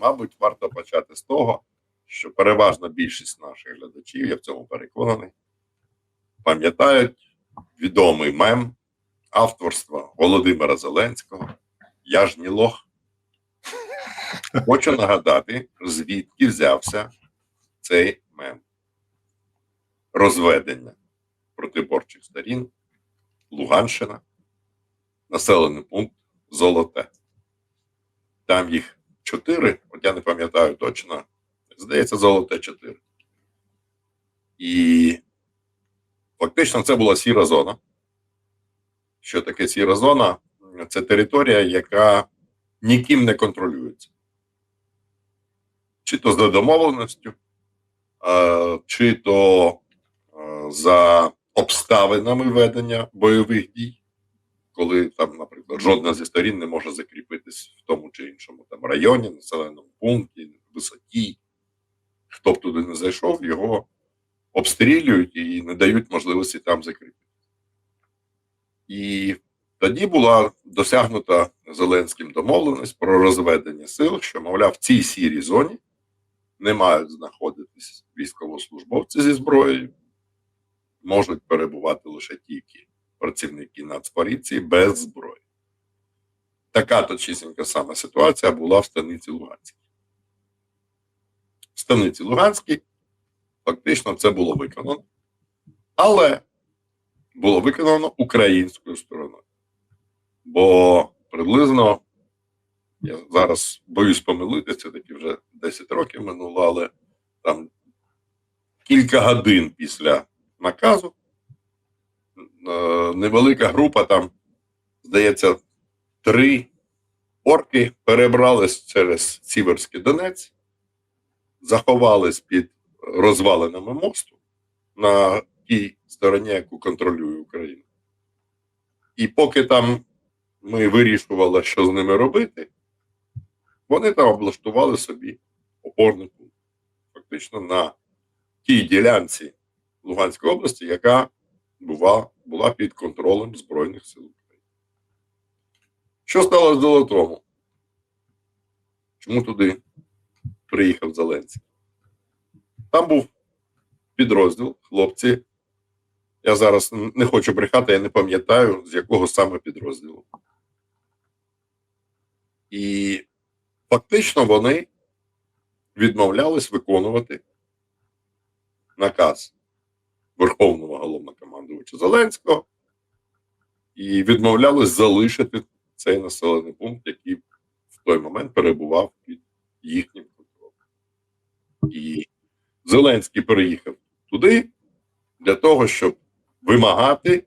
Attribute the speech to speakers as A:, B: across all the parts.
A: мабуть, варто почати з того, що переважна більшість наших глядачів, я в цьому переконаний, пам'ятають відомий мем авторства Володимира Зеленського Я ж не лох. Хочу нагадати, звідки взявся цей мем. Розведення протиборчих сторін, Луганщина, населений пункт Золоте. Там їх чотири, от я не пам'ятаю точно, здається, золоте чотири. І фактично це була сіра зона. Що таке сіра зона? Це територія, яка ніким не контролюється. Чи то за домовленістю, чи то за обставинами ведення бойових дій, коли там, наприклад, жодна зі сторін не може закріпитись в тому чи іншому там районі, населеному пункті, висоті. Хто б туди не зайшов, його обстрілюють і не дають можливості там закріпитися. І тоді була досягнута Зеленським домовленість про розведення сил, що, мовляв, в цій сірій зоні не мають знаходитись військовослужбовці зі зброєю, можуть перебувати лише тільки працівники Нацполіції без зброї. Така точнісінька сама ситуація була в станиці Луганській. В станиці Луганській фактично це було виконано, але було виконано українською стороною. Бо приблизно, я зараз боюсь помилитися, таки вже 10 років минуло, але там кілька годин після наказу невелика група, там, здається, три орки перебрались через Сіверський Донець, заховались під розвалинами мосту на тій стороні, яку контролює Україна. І поки там ми вирішували, що з ними робити, вони там облаштували собі опорний пункт. Фактично на тій ділянці Луганської області, яка була, була під контролем Збройних сил України. Що сталося з Золотому? Чому туди приїхав Зеленський? Там був підрозділ, хлопці. Я зараз не хочу брехати, я не пам'ятаю, з якого саме підрозділу. І фактично вони відмовлялись виконувати наказ Верховного головнокомандувача Зеленського і відмовлялись залишити цей населений пункт, який в той момент перебував під їхнім контролем. І Зеленський переїхав туди для того, щоб вимагати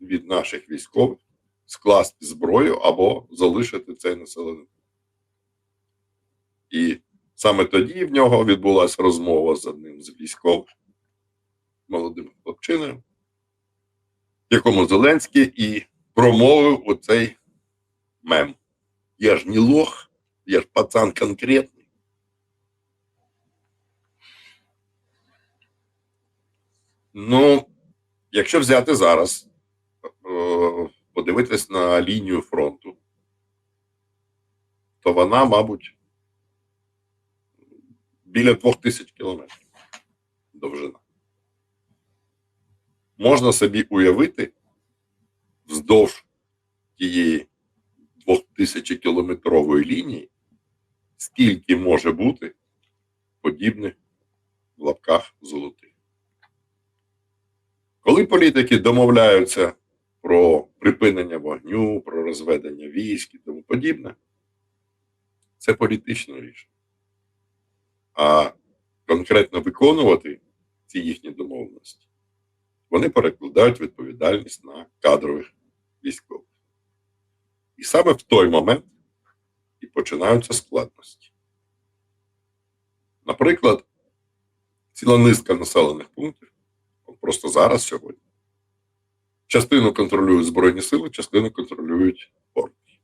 A: від наших військових скласти зброю або залишити цей населений пункт. І саме тоді в нього відбулася розмова з одним з військових, молодим хлопчиною, якому Зеленський і промовив оцей мем. Я ж не лох, я ж пацан конкретний. Ну, якщо взяти зараз, е, подивитись на лінію фронту, то вона, мабуть, біля двох тисяч кілометрів довжина. Можна собі уявити вздовж тієї 2000 кілометрової лінії, скільки може бути подібних в лапках золотих. Коли політики домовляються про припинення вогню, про розведення військ і тому подібне, це політичне рішення. А конкретно виконувати ці їхні домовленості, вони перекладають відповідальність на кадрових військових. І саме в той момент і починаються складності. Наприклад, ціла низка населених пунктів, просто зараз сьогодні, частину контролюють Збройні сили, частину контролюють орки.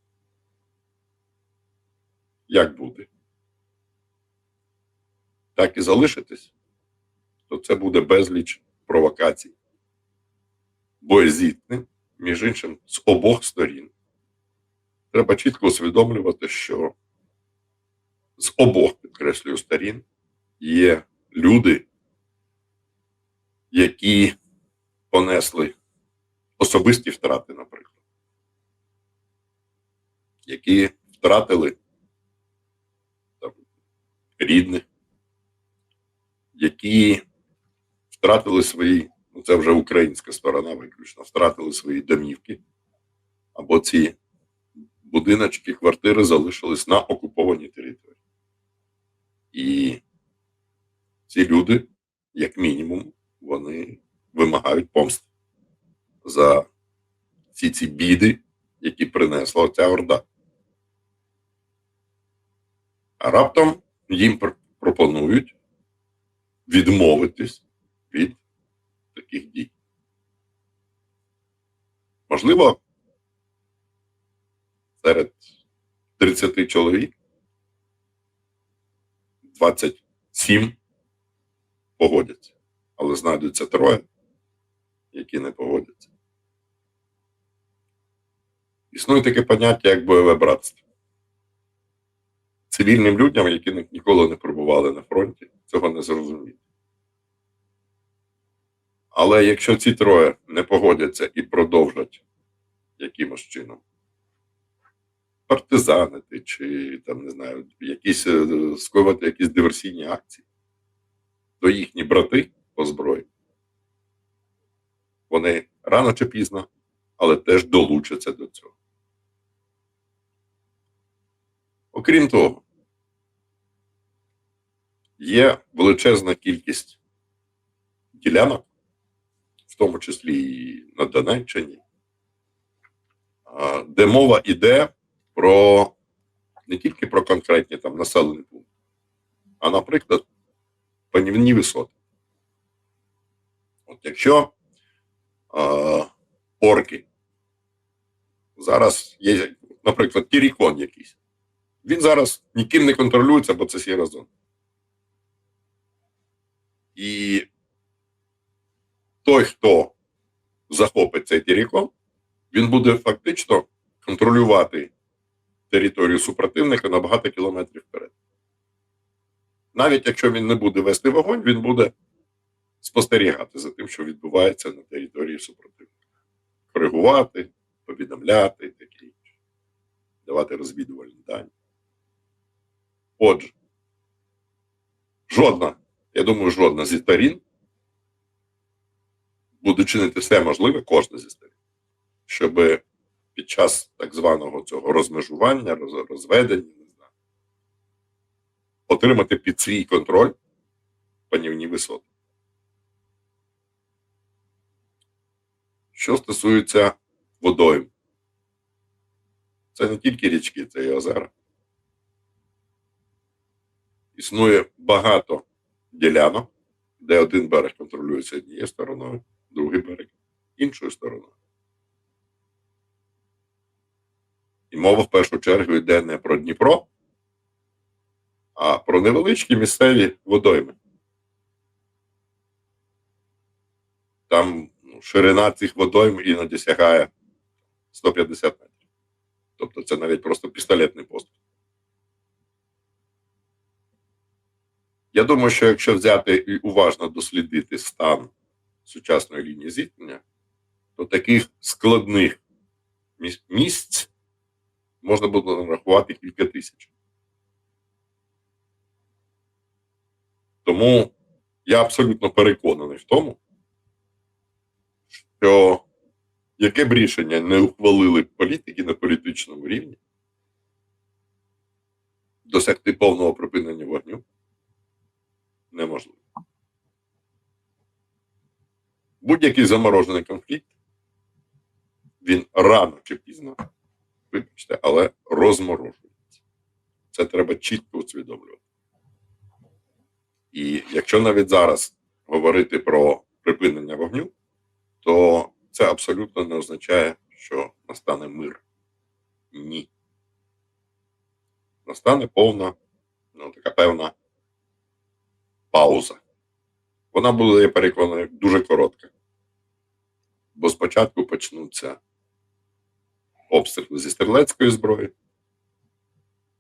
A: Як буде? Так і залишитись, то це буде безліч провокацій, боєзітнень, між іншим, з обох сторін. Треба чітко усвідомлювати, що з обох підкреслюю сторін є люди, які понесли особисті втрати, наприклад, які втратили там, рідних, які втратили свої, ну це вже українська сторона виключно, втратили свої домівки, або ці будиночки, квартири залишились на окупованій території. І ці люди, як мінімум, вони вимагають помсти за всі ці біди, які принесла ця орда. А раптом їм пропонують відмовитись від таких дій. Можливо, серед 30 чоловік 27 погодяться, але знайдуться троє, які не погодяться. Існує таке поняття, як бойове братство. Цивільним людям, які ніколи не перебували на фронті, цього не зрозуміти. Але якщо ці троє не погодяться і продовжать якимось чином партизанити чи там не знаю, якісь е, скоювати якісь диверсійні акції, то їхні брати по зброї, вони рано чи пізно, але теж долучаться до цього. Окрім того, є величезна кількість ділянок, тому числі і на Донеччині, де мова йде про не тільки про конкретні там населені пункти, а, наприклад, панівні висоти. От якщо а, орки зараз є, наприклад, Тірікон якийсь, він зараз ніким не контролюється, бо це сіра зона. І той, хто захопить цей Тірікон, він буде фактично контролювати територію супротивника на багато кілометрів вперед. Навіть якщо він не буде вести вогонь, він буде спостерігати за тим, що відбувається на території супротивника. Коригувати, повідомляти і таке інше, давати розвідувальні дані. Отже, жодна, я думаю, жодна зі сторін буде чинити все можливе, кожна зі сторін, щоб під час так званого цього розмежування, роз- розведення, не знаю, отримати під свій контроль панівні висоти. Що стосується водойм, це не тільки річки, це і озера. Існує багато ділянок, де один берег контролюється однією стороною, другий берег іншою стороною. І мова в першу чергу йде не про Дніпро, а про невеличкі місцеві водойми. Там ну, ширина цих водойм іноді сягає 150 метрів. Тобто це навіть просто пістолетний постріл. Я думаю, що якщо взяти і уважно дослідити стан сучасної лінії зіткнення, то таких складних місць можна буде нарахувати кілька тисяч. Тому я абсолютно переконаний в тому, що яке б рішення не ухвалили політики на політичному рівні, досягти повного припинення вогню неможливо. Будь-який заморожений конфлікт, він рано чи пізно, вибачте, але розморожується. Це треба чітко усвідомлювати. І якщо навіть зараз говорити про припинення вогню, то це абсолютно не означає, що настане мир. Ні. Настане повна, ну, така певна пауза. Вона буде, я переконаний, дуже коротка. Бо спочатку почнуться обстріли зі стрілецької зброї,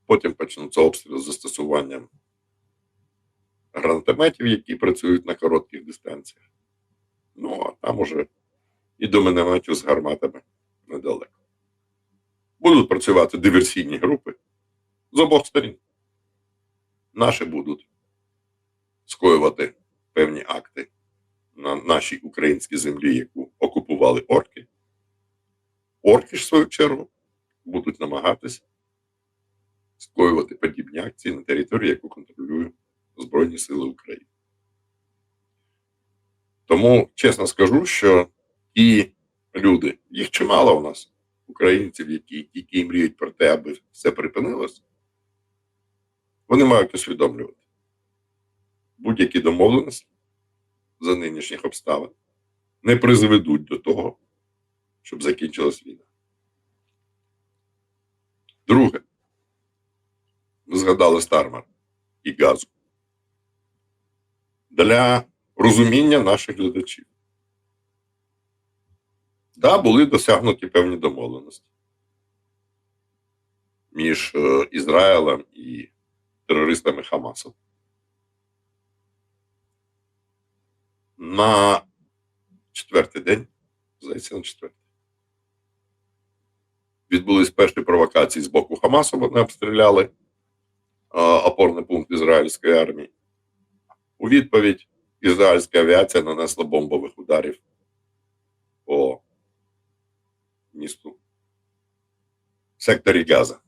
A: потім почнуться обстріли з застосуванням гранатометів, які працюють на коротких дистанціях. Ну, а там уже і до мінометів з гарматами недалеко. Будуть працювати диверсійні групи з обох сторін. Наші будуть скоювати певні акти на нашій українській землі, яку окупували орки. Орки ж, в свою чергу, будуть намагатися скоювати подібні акції на території, яку контролюють Збройні Сили України. Тому чесно скажу, що ті люди, їх чимало у нас, українців, які тільки мріють про те, аби все припинилось, вони мають усвідомлювати будь-які домовленості за нинішніх обставин не призведуть до того, щоб закінчилась війна. Друге, ми згадали Стармар і газу. Для розуміння наших глядачів. Да, були досягнуті певні домовленості між е, Ізраїлем і терористами Хамасу. На четвертий день, здається, на четвертий. Відбулись перші провокації з боку Хамасу. Вони обстріляли опорний пункт ізраїльської армії. У відповідь ізраїльська авіація нанесла бомбових ударів по місту секторі Газа.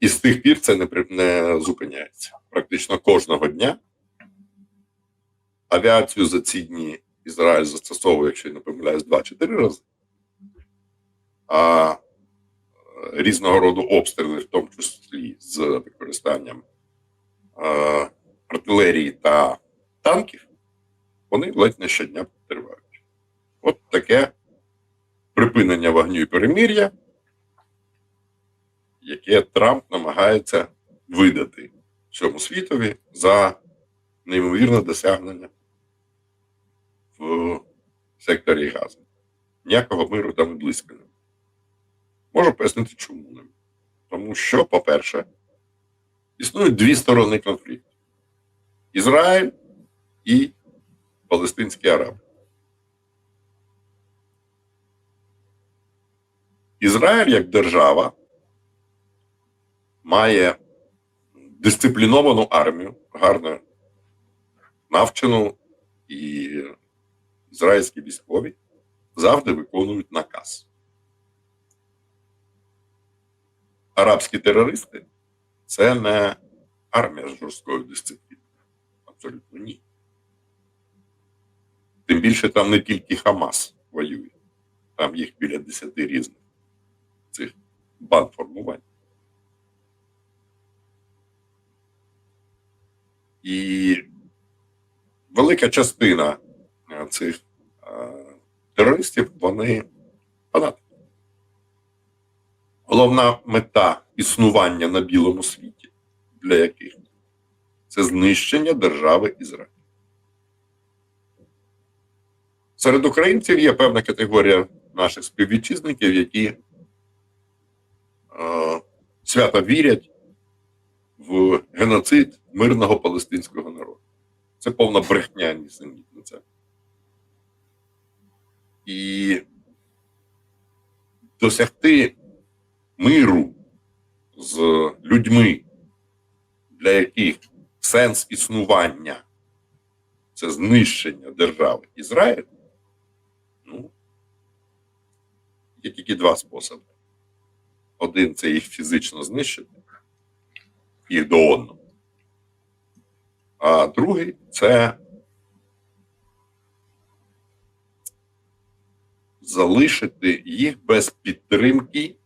A: І з тих пір це не, не зупиняється. Практично кожного дня авіацію за ці дні Ізраїль застосовує, якщо я не помиляюсь, 2-4 рази. А е, різного роду обстріли, в тому числі з використанням е, артилерії та танків, вони ледь не щодня тривають. От таке припинення вогню і перемир'я, яке Трамп намагається видати всьому світові за неймовірне досягнення в секторі газу. Ніякого миру там і близько немає. Можу пояснити, чому не. Тому що, по-перше, існують дві сторони конфлікту: Ізраїль і палестинські араби. Ізраїль як держава має дисципліновану армію, гарно навчену, і ізраїльські військові завжди виконують наказ. Арабські терористи це не армія з жорсткою дисципліною. Абсолютно ні. Тим більше там не тільки Хамас воює, там їх біля 10 різних цих банд формувань. І велика частина е, цих терористів вони фанатики. Головна мета існування на білому світі для яких це знищення держави Ізраїль. Серед українців є певна категорія наших співвітчизників, які е, свято вірять в геноцид мирного палестинського народу. Це повна брехня нісенітна це. І досягти миру з людьми, для яких сенс існування це знищення держави Ізраїль, ну, є тільки два способи. Один це їх фізично знищити, їх до одного. А другий це залишити їх без підтримки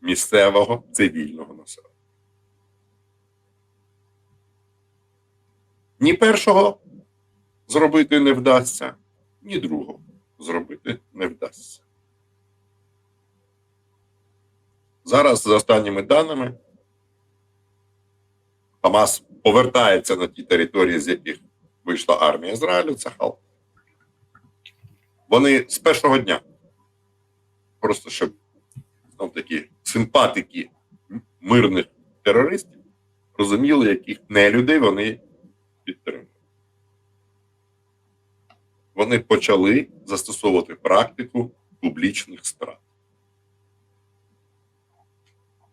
A: місцевого цивільного населення. Ні першого зробити не вдасться, ні другого зробити не вдасться. Зараз, за останніми даними, Хамас повертається на ті території, з яких вийшла армія Ізраїлю, це Хал. Вони з першого дня, просто щоб знов таки симпатики мирних терористів розуміли, яких не людей вони підтримують. Вони почали застосовувати практику публічних страт.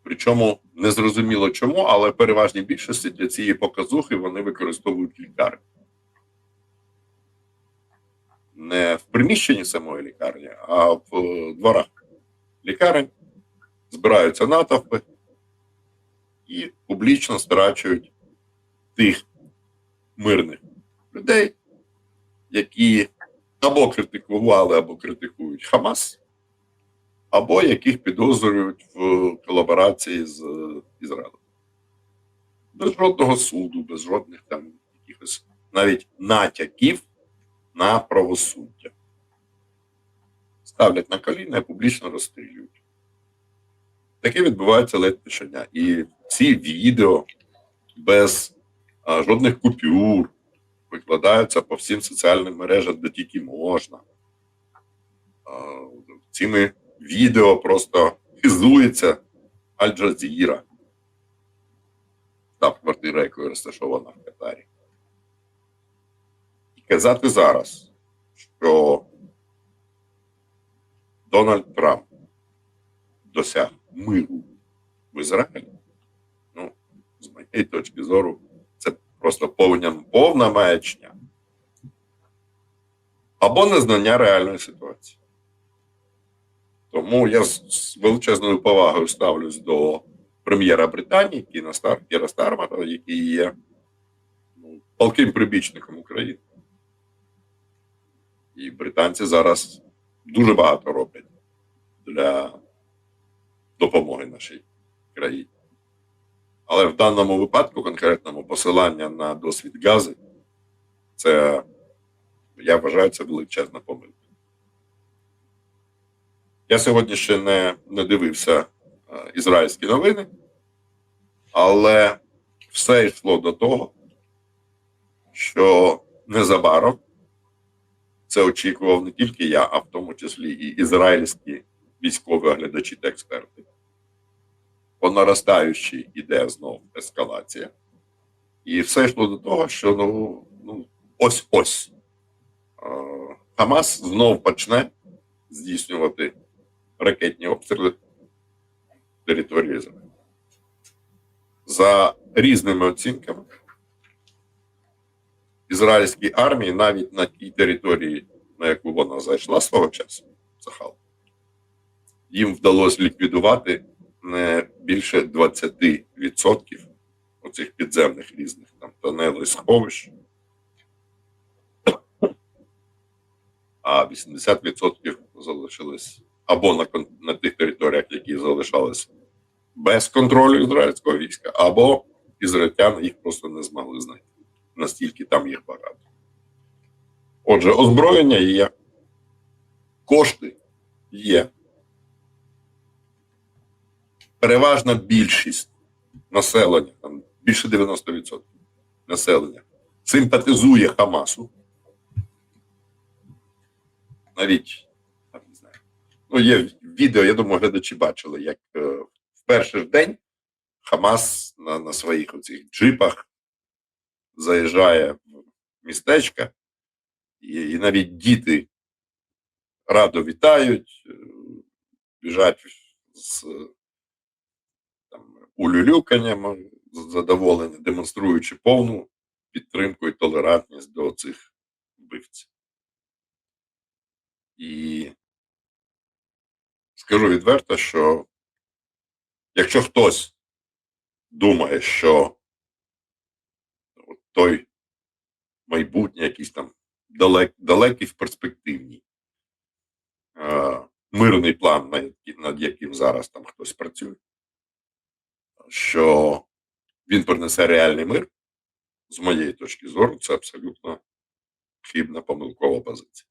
A: Причому незрозуміло чому, але переважній більшості для цієї показухи вони використовують лікарні. Не в приміщенні самої лікарні, а в е, дворах лікарень збираються натовпи і публічно страчують тих мирних людей, які або критикували, або критикують Хамас, або яких підозрюють в колаборації з е, Ізраїлем. Без жодного суду, без жодних там якихось навіть натяків на правосуддя. Ставлять на коліна і публічно розстрілюють. Таке відбувається ледь не щодня. І ці відео без а, жодних купюр викладаються по всім соціальним мережам, де тільки можна. А, цими відео просто хизується Аль-Джазіра, штаб-квартира, якої розташована в Катарі. Казати зараз, що Дональд Трамп досяг миру в Ізраїлі, ну, з моєї точки зору, це просто повна, повна маячня. Або незнання реальної ситуації. Тому я з, величезною повагою ставлюсь до прем'єра Британії, Кіра Стармера, який є ну, палким прибічником України. І британці зараз дуже багато роблять для допомоги нашій країні. Але в даному випадку, конкретному посилання на досвід гази, це, я вважаю, це величезна помилка. Я сьогодні ще не, не дивився е, ізраїльські новини, але все йшло до того, що незабаром це очікував не тільки я, а в тому числі і ізраїльські військові оглядачі та експерти. По наростаючій іде знов ескалація. І все йшло до того, що ну, ну ось ось Хамас знов почне здійснювати ракетні обстріли території Ізраїлю. За різними оцінками, ізраїльській армії навіть на тій території, на яку вона зайшла свого часу, Сахал, їм вдалося ліквідувати не більше 20% оцих підземних різних там тонелей сховищ, а 80% залишились або на, на тих територіях, які залишались без контролю ізраїльського війська, або ізраїльтяни їх просто не змогли знайти. Настільки там їх багато. Отже, озброєння є, кошти є. Переважна більшість населення, там більше 90% населення, симпатизує Хамасу. Навіть не знаю. Ну, є відео, я думаю, глядачі бачили, як е, в перший ж день Хамас на, на своїх оцих джипах заїжджає в містечка, і, навіть діти радо вітають, е, біжать з там, улюлюканням, задоволені, демонструючи повну підтримку і толерантність до цих вбивців. І скажу відверто, що якщо хтось думає, що той майбутнє, якийсь там далек, далекий в перспективній е, мирний план, над, над яким зараз там хтось працює, що він принесе реальний мир, з моєї точки зору, це абсолютно хибна помилкова позиція.